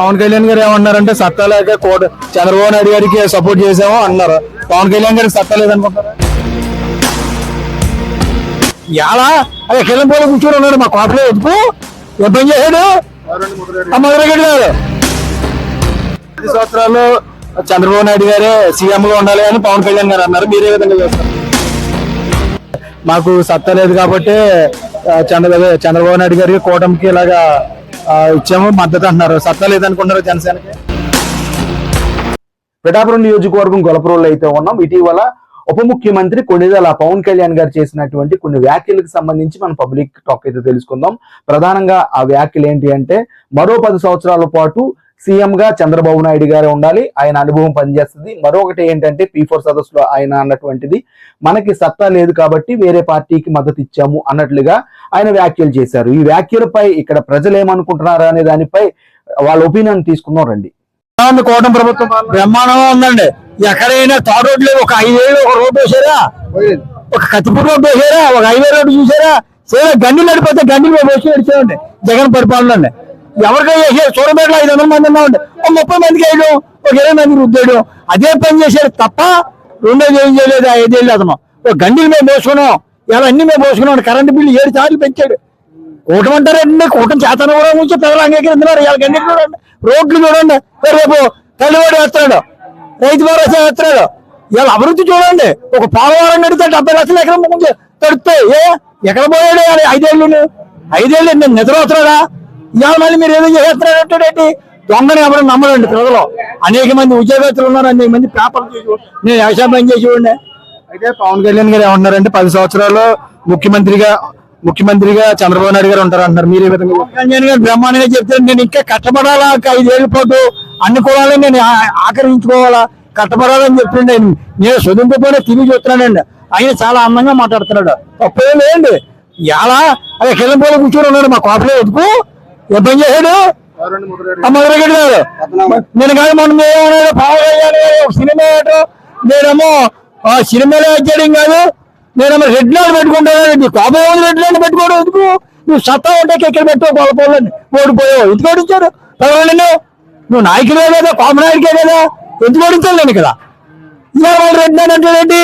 పవన్ కళ్యాణ్ గారు ఏమన్నారంటే సత్తా లేక కోట చంద్రబాబు నాయుడు గారికి సపోర్ట్ చేసాము అన్నారు. పవన్ కళ్యాణ్ గారికి సత్తా లేదనుకుంటారా? ఎలా అదే కిలంపోలు కూర్చొని ఉన్నాడు మా కోటలో ఎదుపు ఏ పని చేశాడు? మధురగడ్డి గారు. పది సంవత్సరాలు చంద్రబాబు నాయుడు గారే సీఎం గా ఉండాలి అని పవన్ కళ్యాణ్ గారు అన్నారు. మీరే విధంగా చేస్తారు. మాకు సత్తా లేదు కాబట్టి చంద్ర చంద్రబాబు నాయుడు గారికి కూటమికి ఇలాగా ఇచ్చాము మద్దతు అంటున్నారు. సత్తా లేదనుకుంటారు జనసేనకి. పిఠాపురం నియోజకవర్గం గొలపురంలో అయితే ఉన్నాం. ఇటీవల ఉప ముఖ్యమంత్రి కొణిదెల పవన్ కళ్యాణ్ గారు చేసినటువంటి కొన్ని వ్యాఖ్యలకు సంబంధించి మనం పబ్లిక్ టాక్ అయితే తెలుసుకుందాం. ప్రధానంగా ఆ వ్యాఖ్యలు ఏంటి అంటే మరో పది సంవత్సరాల పాటు సీఎం గా చంద్రబాబు నాయుడు గారే ఉండాలి. ఆయన అనుభవం పనిచేస్తుంది. మరొకటి ఏంటంటే పీ ఫోర్ సదస్సులో ఆయన అన్నటువంటిది మనకి సత్తా లేదు కాబట్టి వేరే పార్టీకి మద్దతు ఇచ్చాము అన్నట్లుగా ఆయన వ్యాఖ్యలు చేశారు. ఈ వ్యాఖ్యలపై ఇక్కడ ప్రజలు ఏమనుకుంటున్నారు అనే దానిపై వాళ్ళ ఒపీనియన్ తీసుకున్నాం రండి. కోటం ప్రభుత్వం? బ్రహ్మాండంగా ఉందండి. ఎక్కడైనా తాడు రోడ్లు లేదు ఒక ఐదేళ్ళు ఒక రోడ్డు వేసారా? ఒక కత్తిపూర్ రోడ్డు వేసారా? ఒక హైవే రోడ్డు చూసారా? సరే గండి నడిపోతే గండి మేము వేసి నడిచామండి జగన్ పరిపాలన అండి. ఎవరికైనా చేసారు చూడబెట్ల ఐదు వందల మంది ఉన్నామండి. ఒక ముప్పై మందికి వేయడం ఒక ఇరవై మందికి రుద్దేయడం. అదే పని చేశారు తప్ప రెండోది ఏం చేయలేదు ఆ ఐదేళ్ళు అతను ఒక గండిలు మేము పోసుకున్నాం ఇలా అన్ని మేము పోసుకున్నాం కరెంటు బిల్లు ఏడు సార్లు పెంచాడు. కూటమి అంటారండి కూటమి చేతన కూడా ఉంచి ప్రజలు అంగీకరిస్తున్నారు ఇవాళ గండి చూడండి. రోడ్లు చూడండి. రేపు తల్లివాడు వేస్తున్నాడు. రైతు భరోసా వేస్తున్నాడు. ఇవాళ అభివృద్ధి చూడండి. ఒక పోలవరం కడితే డెబ్బై లక్షలు ఎకరం ముందు తడుస్తాయి ఏ? ఎక్కడ పోయాడు ఇవాళ ఐదేళ్ళు? ఐదేళ్ళు నేను నిద్ర అవుతున్నాడా ఇవాళ మళ్ళీ మీరు ఏదో చేస్తున్నాడు ఏంటి? దొంగని ఎవరు నమ్మరండి ప్రజలు. అనేక మంది ఉద్యోగస్తులు ఉన్నారు అనేక మంది పేపర్లు చేసి నేను వ్యవసాయం పని చేసి ఉండే అయితే పవన్ కళ్యాణ్ గారు ఏమంటున్నారంటే పది సంవత్సరాలు ముఖ్యమంత్రిగా ముఖ్యమంత్రిగా చంద్రబాబు నాయుడు గారు ఉంటారు అంటారు మీరు ఏ విధంగా పవన్ కళ్యాణ్ గారు బ్రహ్మాండంగా చెప్తే నేను ఇంకా కష్టపడాలా? ఒక ఐదేళ్ళ పాటు అన్ని కులాలని నేను ఆ- ఆకర్షించుకోవాలా? కష్టపడాలని చెప్తుండే నేను. చదువుకుపోయినా తిరిగి చూస్తున్నానండి. ఆయన చాలా అందంగా మాట్లాడుతున్నాడు. తప్పేం లేదండి ఎలా అదే కిలంపోలు కూర్చొని ఉన్నాడు మా కోపలో ఎదుకు. ఏ పని చేశాడు? ఆ గారు నేను కాదు మొన్న ఏమన్నాడు? సినిమా ఏటో. నేనేమో ఆ సినిమాలో వచ్చేయడం కాదు. నేనేమో రెడ్ లైన్ పెట్టుకుంటాను నీ కోపం ఉంది రెడ్ లైన్ పెట్టుకోవడం ఎందుకు? నువ్వు సత్తా ఉంటే ఇక్కడ పెట్టావు గొల్లపోలని ఓడిపోయావు. ఎందుకు ఓడించారు పర్వాలేదు నువ్వు నాయకుడే కదా కోమనాయుడికే కదా. ఎందుకు ఓడించాను నేను ఇక్కడ? ఇలా వాళ్ళు రెడ్ లైన్ అంటాడేంటి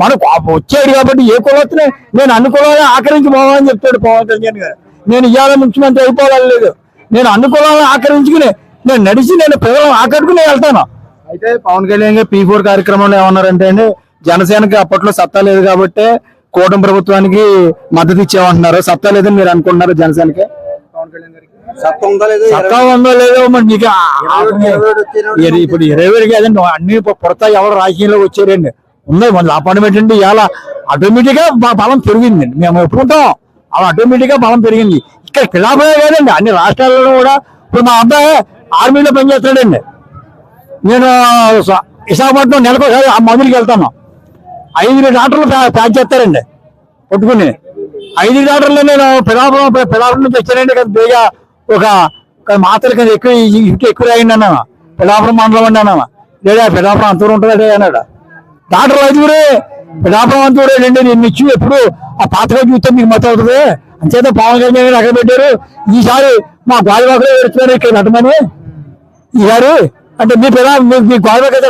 మన కోపం వచ్చాడు కాబట్టి ఏ కులవచ్చిన నేను అన్ని ఆకరించి పోవాలని చెప్తాడు పవన్ కళ్యాణ్ గారు. నేను ఇవాళ ముఖ్యమంత్రి అయిపోవాలని లేదు. నేను అన్ని కులాలను ఆకరించుకుని నేను నడిచి నేను ప్రజలను ఆకట్టుకుని వెళ్తాను. అయితే పవన్ కళ్యాణ్ గారు పీ ఫోర్ కార్యక్రమంలో ఏమన్నారంటే అండి జనసేనకి అప్పట్లో సత్తా లేదు కాబట్టి కూటమి ప్రభుత్వానికి మద్దతు ఇచ్చామంటున్నారు. సత్తా లేదని మీరు అనుకుంటున్నారు జనసేనకి? సత్తా ఉందా లేదా? సత్తా ఉందో లేదో మరి ఇర- ఇప్పుడు ఇరవై వేలు కాదండి అన్ని పుడత ఎవరు రాజకీయంలోకి వచ్చారండి. ఉంది మన అపార్ట్మెంట్ అండి ఇవాళ ఆటోమేటిక్గా బలం పెరిగింది మేము ఒప్పుకుంటాం. అలా ఆటోమేటిక్గా బలం పెరిగింది. ఇక్కడ పిలాపే కాదండి అన్ని రాష్ట్రాలలో కూడా. ఇప్పుడు మా అబ్బాయి ఆర్మీలో పనిచేస్తాడండి నేను విశాఖపట్నం నెలకొకసారి ఆ మందులకి వెళ్తాను. ఐదు డాక్టర్లు ప్యాక్ చేస్తారండి పట్టుకుని. ఐదు డాక్టర్లు నేను పిలాపురం పిలాపురం నుంచి వచ్చానండి కదా బేగా ఒక మాత్ర మాత్రలు కదా ఎక్కువ ఇంటి ఎక్కువ అయింది అన్నాను. పిలాపురం మండలం అండి అన్నాను. లేదా పిలాపురం అంతూరు ఉంటుంది అన్నాడు. డాక్టర్లు ఐదుగురే పిలాపురం అంతూరే నేను ఇచ్చి ఎప్పుడు ఆ పాతగా చూస్తే మీకు మొత్తం అవుతుంది. అంచేత పవన్ కళ్యాణ్ గారు అక్కడ పెట్టారు ఈసారి మా గాలివాకలో పెడుతున్నారు ఇక్కడ నటమని. ఈసారి అంటే మీ పిల్ల మీ- మీ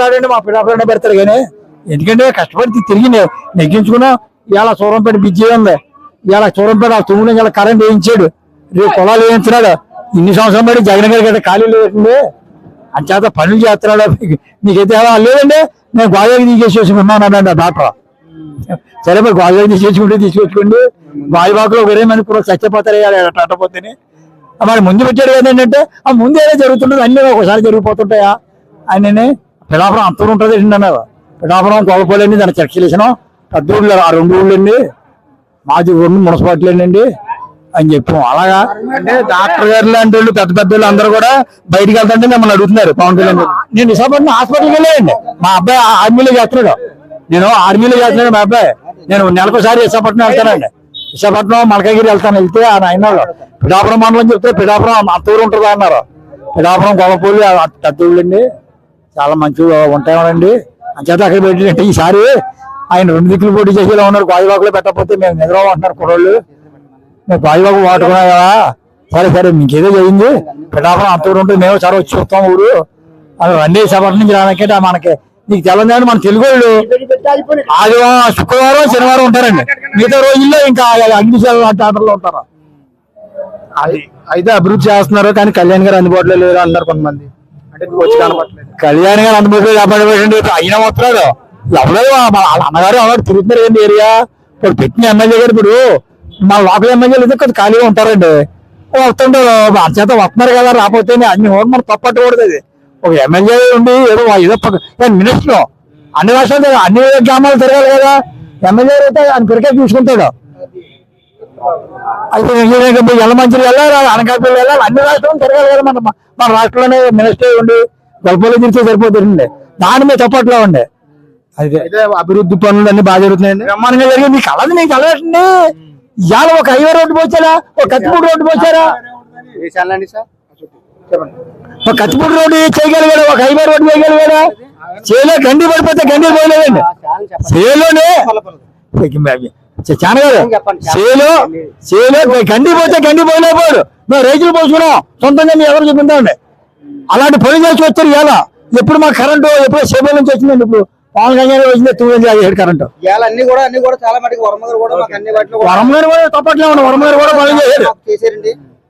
రాడండి మా పిల్లపైన పెడతారు కానీ ఎందుకంటే కష్టపడి తిరిగి నె- నెగ్గించుకున్నా ఇవాళ సూరంపేట బిజీ ఉంది. ఇవాళ సూరంపేట ఆ తొమ్మిది ఇలా కరెంట్ వేయించాడు. రేపు పొలాలు వేయించినాడు. ఇన్ని సంవత్సరం పడి జగన్ గారి కదా ఖాళీ లేదండి అంచేత పనులు చేస్తున్నాడు. నీకైతే మీకైతే లేదండి? నేను గోదావరి తీసేసి ఉన్నానండి ఆ డాక్టర్. సరే మరి గోదావరి తీసేసుకుంటే తీసుకొచ్చుకోండి గాలివాకులో ఒకరే మంది కూడా చచ్చిపోతారు అట్టపోతేనే మరి ముందు పెట్టాడు ఏంటంటే ఆ ముందు ఏదో జరుగుతుంటుంది అన్ని ఒకసారి జరిగిపోతుంటాయా? అని పిడాపురం అంతూరు ఉంటుంది ఏంటన్నా పిడాపురం కోలపోలేండి దాని చర్చలేసాను పెద్ద ఊళ్ళు ఆ రెండు ఊళ్ళండి మాది రెండు మున్సిపాలిటీలు అండి. అని చెప్పాం. అలాగా? అంటే డాక్టర్ గారు లాంటి వాళ్ళు పెద్ద పెద్ద వాళ్ళు అందరూ కూడా బయటికి వెళ్తుంటే మిమ్మల్ని అడుగుతున్నారు. పవన్ కళ్యాణ్ నేను విశాఖపట్నం హాస్పిటల్కి వెళ్ళానండి. మా అబ్బాయి ఆర్మీలో చేస్తున్నాడు. నేను ఆర్మీలో చేస్తున్నాడు మా అబ్బాయి. నేను నెలకోసారి విశాఖపట్నం వెళ్తానండి. విశాఖపట్నం మలకగిరి వెళ్తాను. వెళ్తే ఆ నాయన పిఠాపురం మండలం చెప్తే పిడాపురం అత్తూరు ఉంటుందా అన్నారు. పిఠాపురం గొప్పపూలు పెద్దోళ్ళండి చాలా మంచి ఉంటాయండి అంచేత అక్కడ పెట్టినట్టు ఈసారి ఆయన రెండు దిక్కులు పోటీ చేసేలా ఉన్నారు గాజువాకులో పెట్టకపోతే మేము నిద్రపోమంటున్నారు కుర్రోళ్ళు. మేము గాజువాకు వాడుకున్నాం కదా. సరే సరే మీకేదో జరిగింది. పిఠాపురం అంతూరు ఉంటుంది. మేము సరే వచ్చి చూస్తాం ఊరు. అది రండి సభ నుంచి రానికంటే మనకి నీకు తెలంగాణ మన తెలుగు వాళ్ళు ఆదివారం శుక్రవారం శనివారం ఉంటారండి. మిగతా రోజుల్లో ఇంకా అగ్ని ఆటలో ఉంటారు. అది అయితే అభివృద్ధి చేస్తున్నారు కానీ కళ్యాణ్ గారు అందుబాటులో లేరు అన్నారు కొంతమంది. కళ్యాణ్ గారు అందుబాటులో కాపాడబడి అయినా వస్తున్నాడు ఎవరో వాళ్ళ అన్నగారు ఎవరు తిరుగుతున్నారు ఏంటి ఏరియా? ఇప్పుడు పెట్టిన ఎమ్మెల్యే గారు ఇప్పుడు మా లోకల్ ఎమ్మెల్యేలు అయితే కొంచెం ఖాళీగా ఉంటారండి. వస్తుంటారు. చేత వస్తున్నారు కదా రాకపోతే అన్ని ఓటు మనం తప్పట్టకూడదు అది ఒక ఎమ్మెల్యే ఉండి ఏదో ఏదో మినిస్టర్ అన్ని రాష్ట్రాలు అన్ని గ్రామాలు తిరగాలి కదా. ఎమ్మెల్యే అయితే ఆయన క్రికెట్ చూసుకుంటాడు. అయితే ఎల్లమంచిలు వెళ్ళాలి అనకాపల్లి వెళ్ళాలి. అన్ని రాష్ట్రాలు తిరగాలి కదా మన మన రాష్ట్రంలోనే మినిస్టర్ ఉండి గల్పలో తిరిగితే సరిపోతుంది దాని మీద తప్పట్లో ఉండే. అయితే అయితే అభివృద్ధి పనులు అన్ని బాగా జరుగుతున్నాయండి. బ్రహ్మాండంగా జరిగింది. నీకు కలదు నీకు కలవటండి ఇవాళ ఒక హైవే రోడ్డు పోచారా ఒక కత్తిపూడి రోడ్డు పోచారా కత్తిపూడి రోడ్డు చేయగలిగాడు ఒక హైవే రోడ్డు చేయగలిగాడా? చేలో గండి పడిపోతే గండి పోయలేదండి చేలోనే చాలా చేలో చేలో గండి పోతే గండి పోయలేకపోయాడు మేము రైతులు పోసుకున్నాం. సొంతంగా మీ ఎవరు చెప్పిందండి? అలాంటి పని చేసి వచ్చారు ఇవాళ. ఎప్పుడు మా కరెంటు ఎప్పుడు సేవల నుంచి వచ్చిందండి ఇప్పుడు? పవన్ కళ్యాణ్ వచ్చింది తొమ్మిది ఏడు కరెంటు. ఇవాళ అన్ని కూడా అన్ని కూడా చాలా మటుకు వరమగారు కూడా వాటిలో కూడా వరం గారు కూడా తప్పట్లే ఉండి వరం గారు కూడా పని చేశారు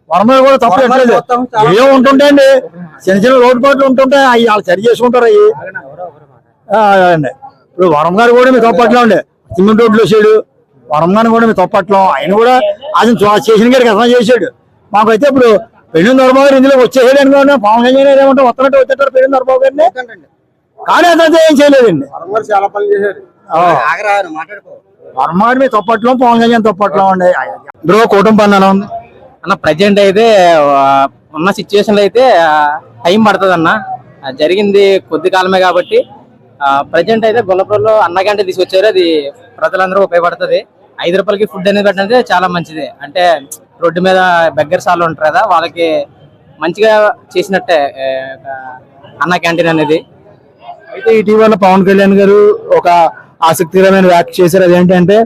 చేశారండి వరం గారు కూడా తప్పట్లేదు ఏం ఉంటుంటాయండి. చిన్న చిన్న రోడ్డు పాటలు ఉంటుంటాయి. అవి వాళ్ళు సరి చేసుకుంటారు అవి. ఆ, అదండి. ఇప్పుడు వరం గారు కూడా మీ తప్పట్లో ఉండే. సిమెంట్ రోడ్లు వేసాడు. వరం గారిని కూడా మీ తప్పట్లో ఆయన కూడా చూ- చేసిన గారికి అర్థం చేశాడు మాకైతే ఇప్పుడు పెళ్ళి నరబాబు గారు ఇందులో వచ్చేసాడు అనుకోండి పవన్ కళ్యాణ్ గారు ఏమంటే వస్తున్నట్టు వచ్చేటారు పెళ్ళి నరబాబు గారిని. కానీ అతను ఏం చేయలేదండి. వరమగారు చాలా పనులు చేశారు. ఆ. ఆగరా మాట్లాడుకో. వరం గారు మీ తప్పట్లో పవన్ కళ్యాణ్ తప్పట్లో బ్రో కూటమి పని ఎలా ఉంది? అన్న ప్రజెంట్ అయితే ఉన్న సిచ్యువేషన్లో అయితే టైం పడుతుంది అన్న జరిగింది కొద్ది కాలమే కాబట్టి ప్రజెంట్ అయితే గొల్లపురంలో అన్నగంట తీసుకొచ్చారు. అది ప్రజలందరూ ఉపయోగపడుతుంది. ఐదు రూపాయలకి ఫుడ్ అనేది పెట్టినది చాలా మంచిది. అంటే రోడ్డు మీద బెగ్గర్స్ వాళ్ళు ఉంటారు కదా వాళ్ళకి మంచిగా చేసినట్టే అన్న క్యాంటీన్ అనేది. అయితే ఇటీవల పవన్ కళ్యాణ్ గారు ఒక ఆసక్తికరమైన వ్యాఖ్య చేశారు. అదేంటంటే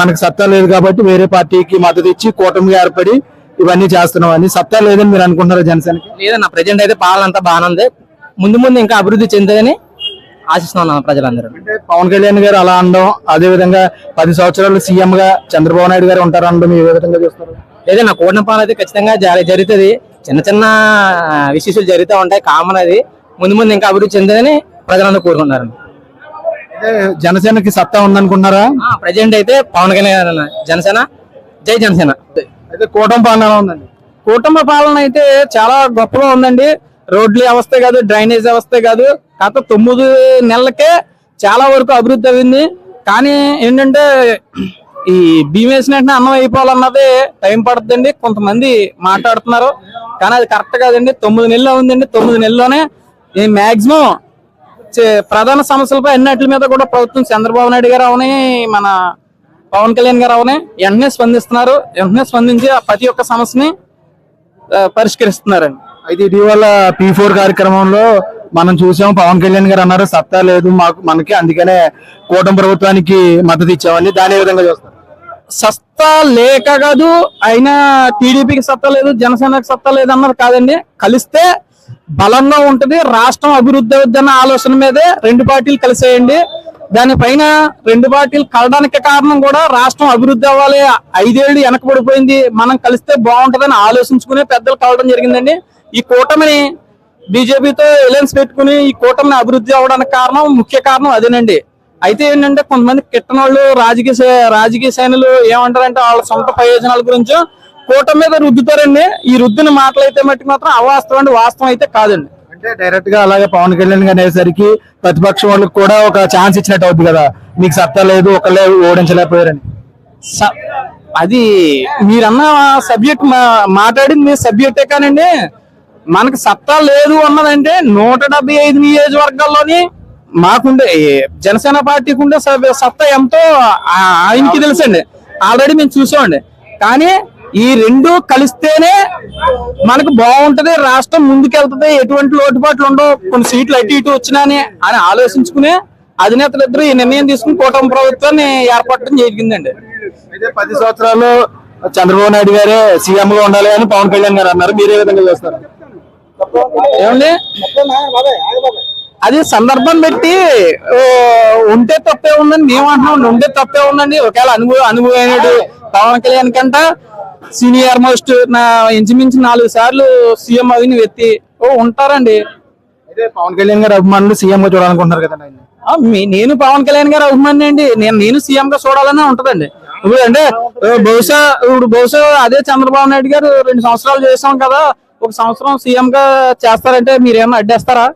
మనకు సత్తా లేదు కాబట్టి వేరే పార్టీకి మద్దతు ఇచ్చి కూటమిగా ఏర్పడి ఇవన్నీ చేస్తున్నాం అని సత్తా లేదని మీరు అనుకుంటున్నారు జనసేనకి? లేదన్న ప్రజెంట్ అయితే పాలన అంతా బాగానే ఉంది ముందు ముందు ఇంకా అభివృద్ధి చెందని ఆశిస్తున్నాను ప్రజలందరూ. అంటే పవన్ కళ్యాణ్ గారు అలా అనడం అదే విధంగా పది సంవత్సరాలు సీఎం గా చంద్రబాబు నాయుడు గారు ఉంటారు అనడం ఏ విధంగా చూస్తారు? లేదన్న కూడిన పాలన అయితే ఖచ్చితంగా జరి- జరుగుతుంది. చిన్న చిన్న విశేషాలు జరుగుతూ ఉంటాయి. కామన్ అది. ముందు ముందు ఇంకా అభివృద్ధి చెందని ప్రజలందరూ కోరుకుంటున్నారు. అయితే జనసేనకి సత్తా ఉందనుకుంటున్నారా? ప్రజెంట్ అయితే పవన్ కళ్యాణ్ జనసేన. జై జనసేన. అయితే కూటమి పాలన ఉందండి. కూటమి పాలన అయితే చాలా గొప్పగా ఉందండి. రోడ్ల వ్యవస్థ కాదు డ్రైనేజ్ వ్యవస్థ కాదు. గత తొమ్మిది నెలలకే చాలా వరకు అభివృద్ధి అయింది. కానీ ఏంటంటే ఈ భీమేసిన వెంటనే అన్నం అయిపోవాలన్నది టైం పడుతుందండి. కొంతమంది మాట్లాడుతున్నారు. కానీ అది కరెక్ట్ కాదండి. తొమ్మిది నెలలు ఉందండి. తొమ్మిది నెలల్లోనే ఈ మాక్సిమం ప్రధాన సమస్యలపై అన్నిటి మీద కూడా ప్రభుత్వం చంద్రబాబు నాయుడు గారు అవని మన పవన్ కళ్యాణ్ గారు అవని వెంటనే స్పందిస్తున్నారు. వెంటనే స్పందించి ఆ ప్రతి ఒక్క సమస్యని పరిష్కరిస్తున్నారండి. అయితే ఇటీవల పీ ఫోర్ కార్యక్రమంలో మనం చూసాం పవన్ కళ్యాణ్ గారు అన్నారు సత్తా లేదు మాకు మనకి అందుకనే కూటమి ప్రభుత్వానికి మద్దతు ఇచ్చామని దాని విధంగా చూస్తారు? సత్తా లేక కాదు అయినా టీడీపీకి సత్తా లేదు జనసేనకి సత్తా లేదు అన్నది కాదండి. కలిస్తే బలంగా ఉంటది రాష్ట్రం అభివృద్ధి అవుద్దన్న ఆలోచన మీదే రెండు పార్టీలు కలిసేయండి. దానిపైన రెండు పార్టీలు కలడానికి కారణం కూడా రాష్ట్రం అభివృద్ధి అవ్వాలి. ఐదేళ్ళు వెనకబడిపోయింది. మనం కలిస్తే బాగుంటుందని ఆలోచించుకునే పెద్దలు కలవడం జరిగిందండి. ఈ కూటమిని బీజేపీతో ఎలయన్స్ పెట్టుకుని ఈ కూటమిని అభివృద్ధి అవ్వడానికి కారణం ముఖ్య కారణం అదేనండి. అయితే ఏంటంటే కొంతమంది కిట్టనోళ్ళు రాజకీయ రాజకీయ సేనలు ఏమంటారంటే వాళ్ళ సొంత ప్రయోజనాల గురించి కూటమి మీద రుద్దుతారండి. ఈ రుద్దిన మాటలు అయితే మట్టి మాత్రం అవాస్తవం అండి. వాస్తవం అయితే కాదండి. అంటే డైరెక్ట్గా అలాగే పవన్ కళ్యాణ్ గారు అనేసరికి ప్రతిపక్షం వాళ్ళకి కూడా ఒక ఛాన్స్ ఇచ్చినట్టు అవుతుంది కదా. మీకు సత్తా లేదు ఒకళ్ళే ఓడించలేకపోయారని. అది మీరన్న సబ్జెక్ట్ మాట్లాడింది మీ సబ్జెక్టే కానండి. మనకు సత్తా లేదు అన్నదంటే నూట డెబ్బై ఐదు నియోజకవర్గాల్లోని మాకుండే జనసేన పార్టీకి ఉండే సబ్- సత్తా ఎంతో ఆయనకి తెలుసండి. ఆల్రెడీ మేము చూసామండి. కానీ ఈ రెండు కలిస్తేనే మనకు బాగుంటది రాష్ట్రం ముందుకెళ్తది ఎటువంటి లోటుపాట్లు ఉండవు. కొన్ని సీట్లు అటు ఇటు వచ్చినాని అని ఆలోచించుకుని అధినేతలు ఇద్దరు ఈ నిర్ణయం తీసుకుని కూటమి ప్రభుత్వాన్ని ఏర్పడటం జరిగిందండి. అయితే పది సంవత్సరాలు చంద్రబాబు నాయుడు గారే సీఎం గా ఉండాలి అని పవన్ కళ్యాణ్ గారు అన్నారు. మీరు విధంగా చేస్తారు? ఏమండి? అది సందర్భం పెట్టి ఉంటే తప్పే ఉందని మేము అంటున్నాం ఉంటే తప్పే ఉందండి. ఒకవేళ అనుభవం అనుభవమైనడు పవన్ కళ్యాణ్ కంట సీనియర్ మోస్ట్ నా ఇంచుమించు నాలుగు సార్లు సీఎం అయిన వ్యక్తి ఓ ఉంటారండి. అయితే పవన్ కళ్యాణ్ గారు అభిమానులు సీఎం గా చూడాలనుకుంటున్నారు కదండి నేను పవన్ కళ్యాణ్ గారు అభిమాని అండి. నేను నేను సీఎం గా చూడాలనే ఉంటదండి. ఇప్పుడు అంటే బహుశా ఇప్పుడు బహుశా అదే చంద్రబాబు నాయుడు గారు రెండు సంవత్సరాలు చేసాం కదా ఒక సంవత్సరం సీఎం గా చేస్తారంటే మీరేమన్నా అడ్డేస్తారా?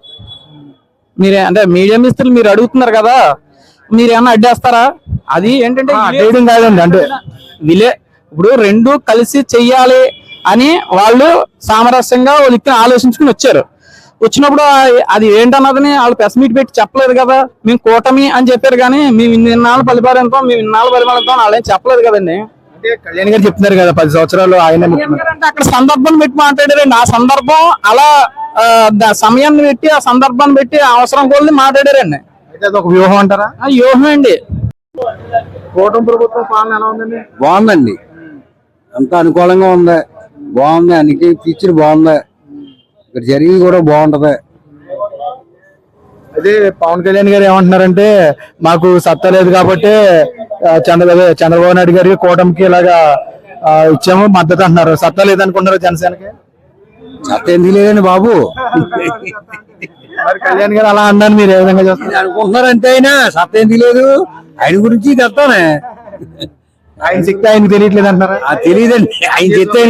మీరే అంటే మీడియం మిస్త్రులు మీరు అడుగుతున్నారు కదా మీరేమన్నా అడ్డేస్తారా? అది ఏంటంటే కాదండి అంటే విలే ఇప్పుడు రెండు కలిసి చెయ్యాలి అని వాళ్ళు సామరస్యంగా వాళ్ళకి ఆలోచించుకుని వచ్చారు. వచ్చినప్పుడు అది ఏంటన్నదని వాళ్ళు ప్రెస్ మీట్ పెట్టి చెప్పలేదు కదా మేము కూటమి అని చెప్పారు కానీ మేము ఇన్నాళ్ళు పలిపారంతో మేము ఇన్నాళ్ళు పలిపారంతో వాళ్ళు ఏం చెప్పలేదు కదండి. అంటే కళ్యాణ్ గారు చెప్తున్నారు కదా పది సంవత్సరాలు ఆయన అక్కడ సందర్భం పెట్టి మాట్లాడారండి. ఆ సందర్భం అలా సమయాన్ని పెట్టి ఆ సందర్భాన్ని పెట్టి ఆ అవసరం కొద్ది మాట్లాడారండి. అయితే అది ఒక వ్యూహం అంటారా? ఆ వ్యూహం అండి. కూటమి ప్రభుత్వం పాలన ఎలా ఉందండి? బాగుందండి. అంత అనుకూలంగా ఉంది. బాగుంది. అనికి ఫ్యూచర్ బాగుంది. ఇక్కడ జరిగింది కూడా బాగుంటది. అదే పవన్ కళ్యాణ్ గారు ఏమంటున్నారంటే మాకు సత్తా లేదు కాబట్టి చంద్ర చంద్రబాబు నాయుడు గారికి కూటమికి ఇలాగా ఇచ్చాము మద్దతు అంటున్నారు. సత్తా లేదనుకుంటున్నారు జనసేనకి? చెత్త ఎందుకు లేదండి బాబు? మరి కళ్యాణ్ గారు అలా అన్నాను మీరు ఏ విధంగా చేస్తారు? అనుకుంటున్నారు అంతే అయినా సత్త ఎందుకు లేదు? ఆయన గురించి చెప్తానే. ఆయన శక్తి ఆయనకి తెలియట్లేదు అంటున్నారా ఆ తెలియదండి. ఆయన చెప్తే.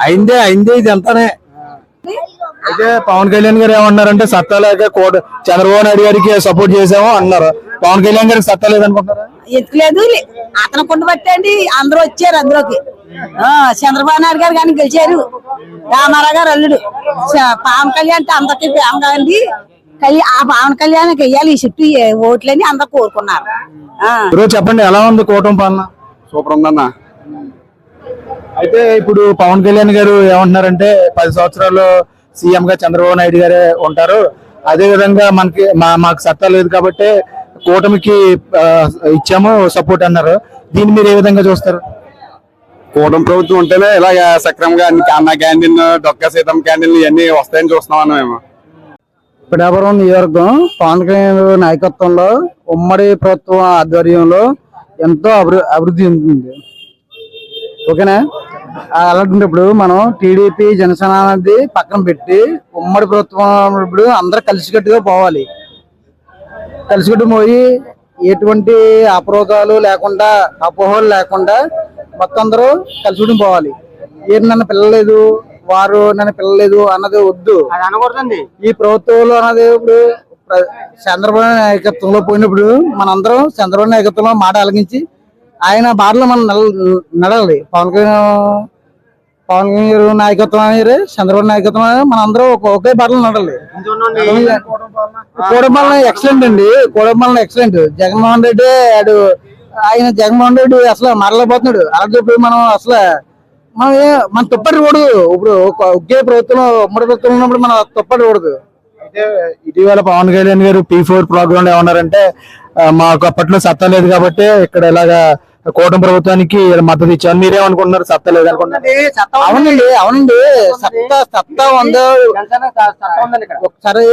అయిందే అయిందే ఇది అంతానే. అయితే పవన్ కళ్యాణ్ గారు ఏమన్నారంటే సత్తా లేక కోట చంద్రబాబు నాయుడు గారికి సపోర్ట్ చేసాము అన్నారు. పవన్ కళ్యాణ్ గారికి సత్తా లేదనుకుంటున్నారా? ఎందుకు లేదు? అతను కుండ పట్టండి అందరూ వచ్చారు అందులోకి. ఆ, చంద్రబాబు నాయుడు గారు కానీ గెలిచారు. రామారావు గారు అల్లుడు. చ- పవన్ కళ్యాణ్ అంటే అందరికి ప్రేమ కళ్యా- ఆ పవన్ కళ్యాణ్ వెయ్యాలి ఈ చుట్టూ ఏ ఓట్లని అందరు కోరుకున్నారు. ఈరోజు చెప్పండి ఎలా ఉంది కూటమి పాలన? సూపర్ ఉందన్న. అయితే ఇప్పుడు పవన్ కళ్యాణ్ గారు ఏమంటున్నారంటే పది సంవత్సరాలు సీఎం గా చంద్రబాబు నాయుడు గారే ఉంటారు. అదే విధంగా మనకి మా మాకు సత్తా లేదు కాబట్టి కూటమికి ఇచ్చాము సపోర్ట్ అన్నారు. దీన్ని మీరు ఏ విధంగా చూస్తారు? కూటమి ప్రభుత్వం ఉంటేనే ఇలాగ సక్రమంగా అన్ని అన్న క్యాంటీన్ డొక్క సీతం క్యాంటీన్ ఇవన్నీ వస్తాయని చూస్తున్నాం అన్న మేము. పిఠాపురం నియోజకవర్గం పవన్ కళ్యాణ్ నాయకత్వంలో ఉమ్మడి ప్రభుత్వం ఆధ్వర్యంలో ఎంతో అభివృ- అభివృద్ధి చెందుతుంది. ఓకేనా? అలాంటిప్పుడు మనం టీడీపీ జనసేన అనేది పక్కన పెట్టి ఉమ్మడి ప్రభుత్వం ఇప్పుడు అందరూ కలిసికట్టుగా పోవాలి. కలిసికట్టు పోయి ఎటువంటి అపరోధాలు లేకుండా అపోహలు లేకుండా మొత్తం అందరూ కలిసికట్టు పోవాలి. ఏం నన్ను పిల్లలేదు వారు నన్ను పిల్లలేదు అన్నది వద్దు. అనకూడదండి. ఈ ప్రభుత్వంలో అన్నది ఇప్పుడు చంద్రబాబు నాయకత్వంలో పోయినప్పుడు మనందరం చంద్రబాబు నాయకత్వంలో మాట అలగించి ఆయన బాటలో మనం నడ- నడవాలి పవన్ కళ్యాణ్ పవన్ కళ్యాణ్ గారు నాయకత్వం అనేది చంద్రబాబు నాయకత్వం అనేది మనందరం ఒక ఒకే బాటలో నడాలి కూడపాలన ఎక్సలెంట్ అండి. కూడపాలన ఎక్సలెంట్ జగన్మోహన్ రెడ్డి ఆడు ఆయన జగన్మోహన్ రెడ్డి అసలు మరలేకపోతున్నాడు అలాంటి ఇప్పుడు మనం అసలు మనం ఏ- మన తప్పటి కూడదు ఇప్పుడు ఒక ఒకే ప్రభుత్వం ఉమ్మడి ప్రభుత్వం ఉన్నప్పుడు మనం తప్పటి కూడదు అయితే ఇటీవల పవన్ కళ్యాణ్ గారు పీ ఫోర్ ప్రోగ్రామ్లో ఏమన్నారంటే మాకు అప్పట్లో సత్తా లేదు కాబట్టి ఇక్కడ ఇలాగా కూటమి ప్రభుత్వానికి మద్దతు ఇచ్చాను మీరేమనుకుంటున్నారు? సత్తా లేదు అనుకుంటున్నారు? అవునండి అవునండి. సత్తా సత్తా ఉందా. ఒకసారి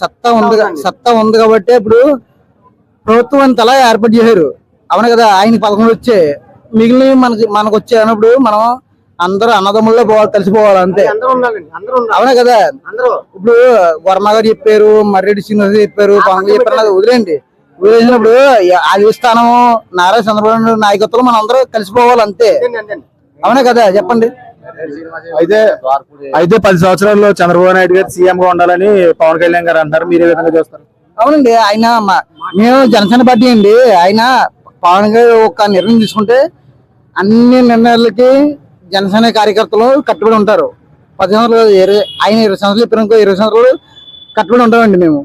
సత్తా ఉంది సత్తా ఉంది కాబట్టి ఇప్పుడు ప్రభుత్వం అంత అలా ఏర్పాటు చేశారు. అవును కదా ఆయనకి పదకొండు వచ్చే మిగిలిన మనకి మనకు వచ్చే అన్నప్పుడు మనం అందరూ అన్నదమ్ముల్లో పోవాలి కలిసిపోవాలి అంతే. అవునా కదా? అందరూ. ఇప్పుడు వర్మ గారు చెప్పారు మర్రెడ్డి శ్రీనివాస్ చెప్పారు పవన్ గారు చెప్పారు అది వదిలేండి వదిలేసినప్పుడు స్థానం నారా చంద్రబాబు నాయుడు నాయకత్వంలో మనం అందరూ కలిసిపోవాలి అంతే. అవునా కదా? చెప్పండి. అయితే అయితే పది సంవత్సరాల్లో చంద్రబాబు నాయుడు గారు సీఎం గా ఉండాలని పవన్ కళ్యాణ్ గారు అంటారు. మీరు ఏ విధంగా చూస్తారు? అవునండి ఆయన మ- మేము జనసేన పార్టీ అండి. ఆయన పవన్ గారు ఒక నిర్ణయం తీసుకుంటే అన్ని నిర్ణయాలకి జనసేన కార్యకర్తలు కట్టుబడి ఉంటారు. పది సంవత్సరాలు ఇరవై ఆయన ఇరవై సంవత్సరాలు చెప్పిన ఇంకో ఇరవై సంవత్సరాలు కట్టుబడి ఉంటామండి మేము.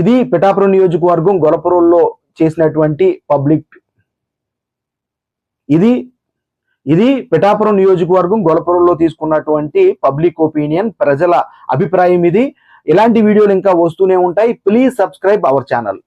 ఇది పిఠాపురం నియోజకవర్గం గొలపురంలో చేసినటువంటి పబ్లిక్ ఇది ఇది పిఠాపురం నియోజకవర్గం గొలపురంలో తీసుకున్నటువంటి పబ్లిక్ ఒపీనియన్ ప్రజల అభిప్రాయం ఇది. ఇలాంటి వీడియోలు ఇంకా వస్తూనే ఉంటాయి. Please subscribe our channel.